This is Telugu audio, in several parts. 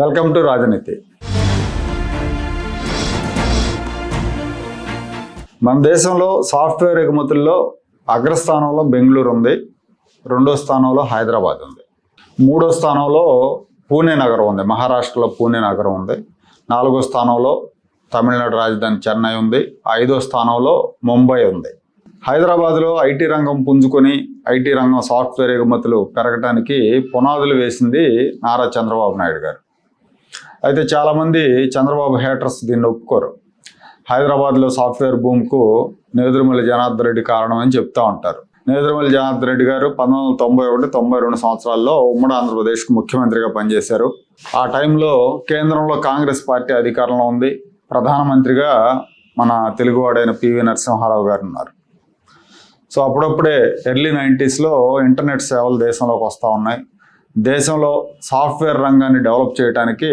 వెల్కమ్ టు రాజనీతి. మన దేశంలో సాఫ్ట్వేర్ ఎగుమతుల్లో అగ్రస్థానంలో బెంగళూరు ఉంది రెండో స్థానంలో హైదరాబాద్ ఉంది మూడో స్థానంలో పూణే నగరం ఉంది మహారాష్ట్రలో పూణే నగరం ఉంది నాలుగో స్థానంలో తమిళనాడు రాజధాని చెన్నై ఉంది ఐదో స్థానంలో ముంబై ఉంది. హైదరాబాద్లో ఐటీ రంగం పుంజుకొని ఐటీ రంగం సాఫ్ట్వేర్ ఎగుమతులు పెరగడానికి పునాదులు వేసింది నారా చంద్రబాబు నాయుడు గారు. అయితే చాలామంది చంద్రబాబు హేటర్స్ దీన్ని ఒప్పుకోరు. హైదరాబాద్లో సాఫ్ట్వేర్ భూమికు నేదురుమల్లి జనార్దన్ రెడ్డి కారణం అని చెప్తా ఉంటారు. నేదురుమల్లి జనార్దన్ రెడ్డి గారు పంతొమ్మిది వందల తొంభై ఒకటి తొంభై రెండు సంవత్సరాల్లో ఉమ్మడి ఆంధ్రప్రదేశ్కు ముఖ్యమంత్రిగా పనిచేశారు. ఆ టైంలో కేంద్రంలో కాంగ్రెస్ పార్టీ అధికారంలో ఉంది. ప్రధానమంత్రిగా మన తెలుగువాడైన పివి నరసింహారావు గారు ఉన్నారు. సో అప్పుడప్పుడే ఎర్లీ నైంటీస్లో ఇంటర్నెట్ సేవలు దేశంలోకి వస్తూ ఉన్నాయి. దేశంలో సాఫ్ట్వేర్ రంగాన్ని డెవలప్ చేయడానికి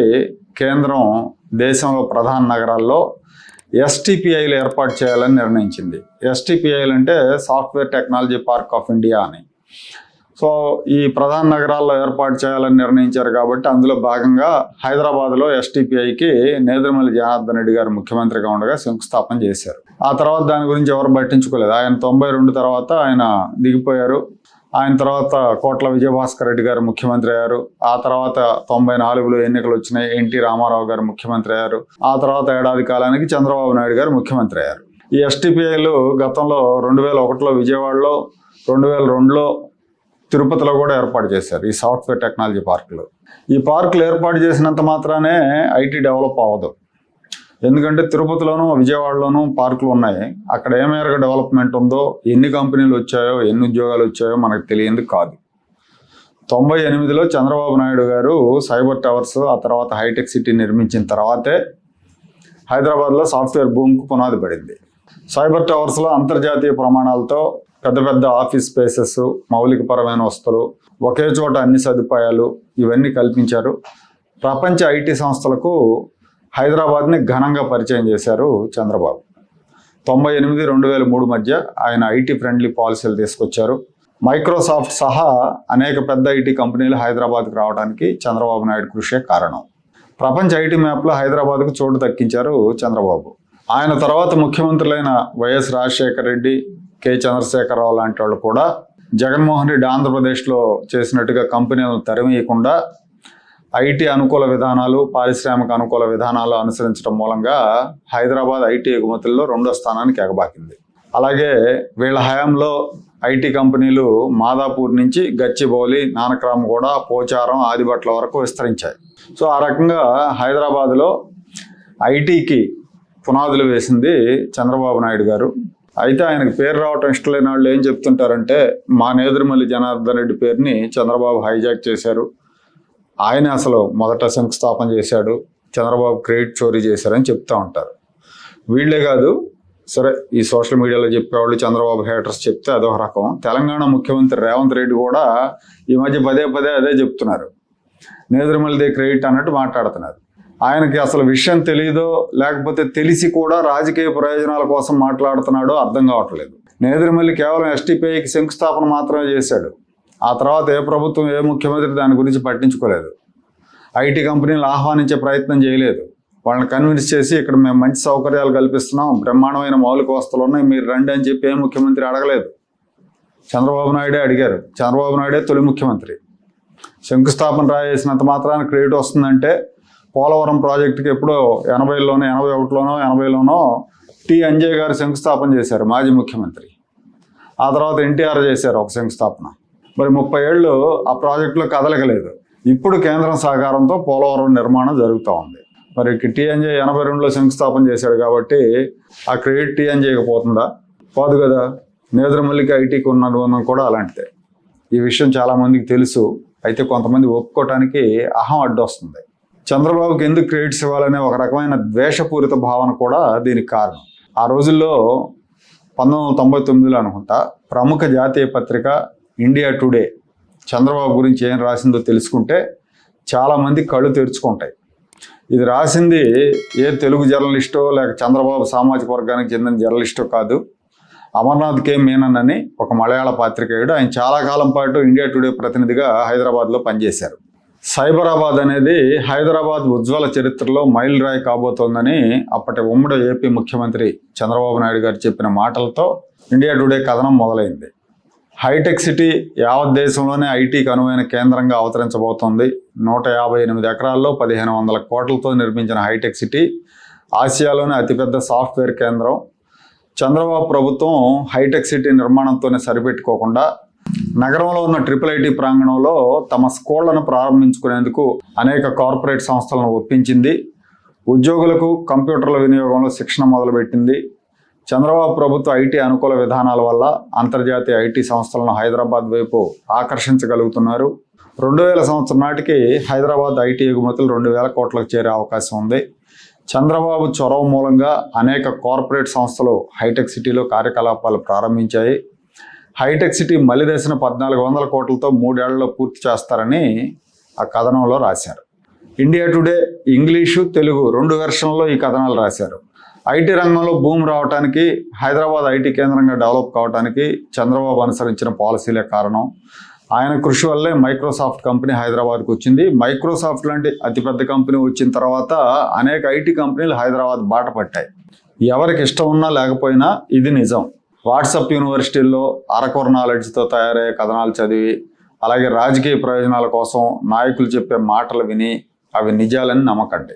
కేంద్రం దేశంలో ప్రధాన నగరాల్లో ఎస్టిపిఐలు ఏర్పాటు చేయాలని నిర్ణయించింది. ఎస్టిపిఐలు అంటే software technology park of India అని. సో ఈ ప్రధాన నగరాల్లో ఏర్పాటు చేయాలని నిర్ణయించారు కాబట్టి అందులో భాగంగా హైదరాబాద్లో ఎస్టిపిఐకి నేదురుమల్లి జనార్దన్ రెడ్డి గారు ముఖ్యమంత్రిగా ఉండగా శంకుస్థాపన చేశారు. ఆ తర్వాత దాని గురించి ఎవరు పట్టించుకోలేదు. ఆయన తొంభై రెండు తర్వాత ఆయన దిగిపోయారు. ఆయన తర్వాత కోట్ల విజయభాస్కర్ రెడ్డి గారు ముఖ్యమంత్రి అయ్యారు. ఆ తర్వాత తొంభై నాలుగులో ఎన్నికలు వచ్చినాయి. ఎన్టీ రామారావు గారు ముఖ్యమంత్రి అయ్యారు. ఆ తర్వాత ఏడాది కాలానికి చంద్రబాబు నాయుడు గారు ముఖ్యమంత్రి అయ్యారు. ఈ ఎస్టీపీఐలు గతంలో రెండు వేల ఒకటిలో విజయవాడలో రెండు వేల రెండులో తిరుపతిలో కూడా ఏర్పాటు చేశారు. ఈ సాఫ్ట్వేర్ టెక్నాలజీ పార్కులు. ఈ పార్కులు ఏర్పాటు చేసినంత మాత్రానే ఐటీ డెవలప్ అవ్వదు. ఎందుకంటే తిరుపతిలోనూ విజయవాడలోనూ పార్కులు ఉన్నాయి. అక్కడ ఏ మేరకు డెవలప్మెంట్ ఉందో ఎన్ని కంపెనీలు వచ్చాయో ఎన్ని ఉద్యోగాలు వచ్చాయో మనకు తెలియంది కాదు. తొంభై ఎనిమిదిలో చంద్రబాబు నాయుడు గారు సైబర్ టవర్స్ ఆ తర్వాత హైటెక్ సిటీ నిర్మించిన తర్వాతే హైదరాబాద్లో సాఫ్ట్వేర్ భూమికి పునాది పడింది. సైబర్ టవర్స్లో అంతర్జాతీయ ప్రమాణాలతో పెద్ద పెద్ద ఆఫీస్ స్పేసెస్ మౌలికపరమైన వస్తువులు ఒకే చోట అన్ని సదుపాయాలు ఇవన్నీ కల్పించారు. ప్రపంచ ఐటీ సంస్థలకు హైదరాబాద్ని ఘనంగా పరిచయం చేశారు చంద్రబాబు. తొంభై ఎనిమిది రెండు వేల మూడు మధ్య ఆయన ఐటీ ఫ్రెండ్లీ పాలసీలు తీసుకొచ్చారు. మైక్రోసాఫ్ట్ సహా అనేక పెద్ద ఐటీ కంపెనీలు హైదరాబాద్కు రావడానికి చంద్రబాబు నాయుడు కృషే కారణం. ప్రపంచ ఐటీ మ్యాప్లో హైదరాబాద్కు చోటు దక్కించారు చంద్రబాబు. ఆయన తర్వాత ముఖ్యమంత్రులైన వైఎస్ రాజశేఖర రెడ్డి కె. చంద్రశేఖరరావు లాంటి వాళ్ళు కూడా జగన్మోహన్ రెడ్డి ఆంధ్రప్రదేశ్లో చేసినట్టుగా కంపెనీలను తరిమేయకుండా ఐటీ అనుకూల విధానాలు పారిశ్రామిక అనుకూల విధానాలు అనుసరించడం మూలంగా హైదరాబాద్ ఐటీ ఎగుమతుల్లో రెండో స్థానానికి ఎగబాకింది అలాగే వీళ్ళ హయాంలో ఐటీ కంపెనీలు మాదాపూర్ నుంచి గచ్చిబౌలి నానక్రామగూడ పోచారం ఆదిబట్ల వరకు విస్తరించాయి. సో ఆ రకంగా హైదరాబాద్లో ఐటీకి పునాదులు వేసింది చంద్రబాబు నాయుడు గారు. అయితే ఆయనకు పేరు రావటం ఇష్టం లేని వాళ్ళు ఏం చెప్తుంటారంటే మా నేదురుమల్లి జనార్దన్ రెడ్డి పేరుని చంద్రబాబు హైజాక్ చేశారు. ఆయన అసలు మొదట శంకుస్థాపన చేశాడు చంద్రబాబు క్రెడిట్ చోరీ చేశారని చెప్తా ఉంటారు. వీళ్ళే కాదు సరే ఈ సోషల్ మీడియాలో చెప్పేవాళ్ళు చంద్రబాబు హేటర్స్ చెప్తే అదొక రకం. తెలంగాణ ముఖ్యమంత్రి రేవంత్ రెడ్డి కూడా ఈ మధ్య పదే పదే అదే చెప్తున్నారు. నేదురుమల్లిదే క్రెడిట్ అన్నట్టు మాట్లాడుతున్నారు. ఆయనకి అసలు విషయం తెలియదో లేకపోతే తెలిసి కూడా రాజకీయ ప్రయోజనాల కోసం మాట్లాడుతున్నాడో అర్థం కావట్లేదు. నేదురుమల్లి కేవలం ఎస్టీపీఐకి శంకుస్థాపన మాత్రమే చేశాడు. ఆ తర్వాత ఏ ప్రభుత్వం ఏ ముఖ్యమంత్రి దాని గురించి పట్టించుకోలేదు. ఐటీ కంపెనీలు ఆహ్వానించే ప్రయత్నం చేయలేదు. వాళ్ళని కన్విన్స్ చేసి ఇక్కడ మేము మంచి సౌకర్యాలు కల్పిస్తున్నాం బ్రహ్మాండమైన మౌలిక వస్తువులు ఉన్నాయి మీరు రండి అని చెప్పి ఏ ముఖ్యమంత్రి అడగలేదు. చంద్రబాబు నాయుడే అడిగారు. చంద్రబాబు నాయుడే తొలి ముఖ్యమంత్రి. శంకుస్థాపన రాయేసినంత మాత్రాన క్రెడిట్ వస్తుందంటే పోలవరం ప్రాజెక్టుకి ఎప్పుడో ఎనభైలోనో ఎనభై ఒకటిలోనో ఎనభైలోనో టి అంజయ్ గారు శంకుస్థాపన చేశారు మాజీ ముఖ్యమంత్రి. ఆ తర్వాత ఎన్టీఆర్ చేశారు ఒక శంకుస్థాపన. మరి ముప్పై ఏళ్ళు ఆ ప్రాజెక్టులో కదలకలేదు. ఇప్పుడు కేంద్రం సహకారంతో పోలవరం నిర్మాణం జరుగుతూ ఉంది. మరి టీఎన్జే ఎనభై రెండులో శంకుస్థాపన చేశాడు కాబట్టి ఆ క్రెడిట్ టీఎన్జేకి పోతుందా? పోదు కదా. నేదురుమల్లికి ఐటీకి ఉన్న కూడా అలాంటిదే. ఈ విషయం చాలామందికి తెలుసు. అయితే కొంతమంది ఒప్పుకోవటానికి అహం అడ్డొస్తుంది. చంద్రబాబుకి ఎందుకు క్రెడిట్స్ ఇవ్వాలనే ఒక రకమైన ద్వేషపూరిత భావన కూడా దీనికి కారణం. ఆ రోజుల్లో పంతొమ్మిది వందల తొంభై తొమ్మిదిలో అనుకుంటా ప్రముఖ జాతీయ పత్రిక ఇండియా టుడే చంద్రబాబు గురించి ఏం రాసిందో తెలుసుకుంటే చాలామంది కళ్ళు తెరుచుకుంటాయి. ఇది రాసింది ఏ తెలుగు జర్నలిస్టో లేక చంద్రబాబు సామాజిక వర్గానికి చెందిన జర్నలిస్టో కాదు. అమర్నాథ్ కే మీనన్ అని ఒక మలయాళ పాత్రికేయుడు. ఆయన చాలా కాలం పాటు ఇండియా టుడే ప్రతినిధిగా హైదరాబాద్లో పనిచేశారు. సైబరాబాద్ అనేది హైదరాబాద్ ఉజ్వల చరిత్రలో మైల్ రాయి కాబోతోందని అప్పటి ఉమ్మడి ఏపీ ముఖ్యమంత్రి చంద్రబాబు నాయుడు గారు చెప్పిన మాటలతో ఇండియా టుడే కథనం మొదలైంది. హైటెక్ సిటీ యావత్ దేశంలోనే ఐటీకి అనువైన కేంద్రంగా అవతరించబోతోంది. నూట యాభై ఎనిమిది ఎకరాల్లో పదిహేను వందల కోట్లతో నిర్మించిన హైటెక్ సిటీ ఆసియాలోనే అతిపెద్ద సాఫ్ట్వేర్ కేంద్రం. చంద్రబాబు ప్రభుత్వం హైటెక్ సిటీ నిర్మాణంతోనే సరిపెట్టుకోకుండా నగరంలో ఉన్న ట్రిపుల్ ఐటీ ప్రాంగణంలో తమ స్కూళ్ళను ప్రారంభించుకునేందుకు అనేక కార్పొరేట్ సంస్థలను ఒప్పించింది. ఉద్యోగులకు కంప్యూటర్ల వినియోగంలో శిక్షణ మొదలుపెట్టింది. చంద్రబాబు ప్రభుత్వ ఐటీ అనుకూల విధానాల వల్ల అంతర్జాతీయ ఐటీ సంస్థలను హైదరాబాద్ వైపు ఆకర్షించగలుగుతున్నారు. రెండు వేల సంవత్సరం నాటికి హైదరాబాద్ ఐటీ ఎగుమతులు రెండు వేల కోట్లకు చేరే అవకాశం ఉంది. చంద్రబాబు చొరవ మూలంగా అనేక కార్పొరేట్ సంస్థలు హైటెక్ సిటీలో కార్యకలాపాలు ప్రారంభించాయి. హైటెక్ సిటీ మలి దశను పద్నాలుగు వందల కోట్లతో మూడేళ్ళలో పూర్తి చేస్తారని ఆ కథనంలో రాశారు. ఇండియా టుడే ఇంగ్లీషు తెలుగు రెండు వెర్షన్లో ఈ కథనాలు రాశారు. ఐటీ రంగంలో భూమి రావడానికి హైదరాబాద్ ఐటీ కేంద్రంగా డెవలప్ కావడానికి చంద్రబాబు అనుసరించిన పాలసీలే కారణం. ఆయన కృషి వల్లే మైక్రోసాఫ్ట్ కంపెనీ హైదరాబాద్కు వచ్చింది. మైక్రోసాఫ్ట్ లాంటి అతిపెద్ద కంపెనీ వచ్చిన తర్వాత అనేక ఐటీ కంపెనీలు హైదరాబాద్ బాట పట్టాయి. ఎవరికి ఇష్టం ఉన్నా లేకపోయినా ఇది నిజం. వాట్సాప్ యూనివర్సిటీల్లో అరకొర నాలెడ్జ్తో తయారయ్యే కథనాలు చదివి అలాగే రాజకీయ ప్రయోజనాల కోసం నాయకులు చెప్పే మాటలు విని అవి నిజాలని నమ్మకండి.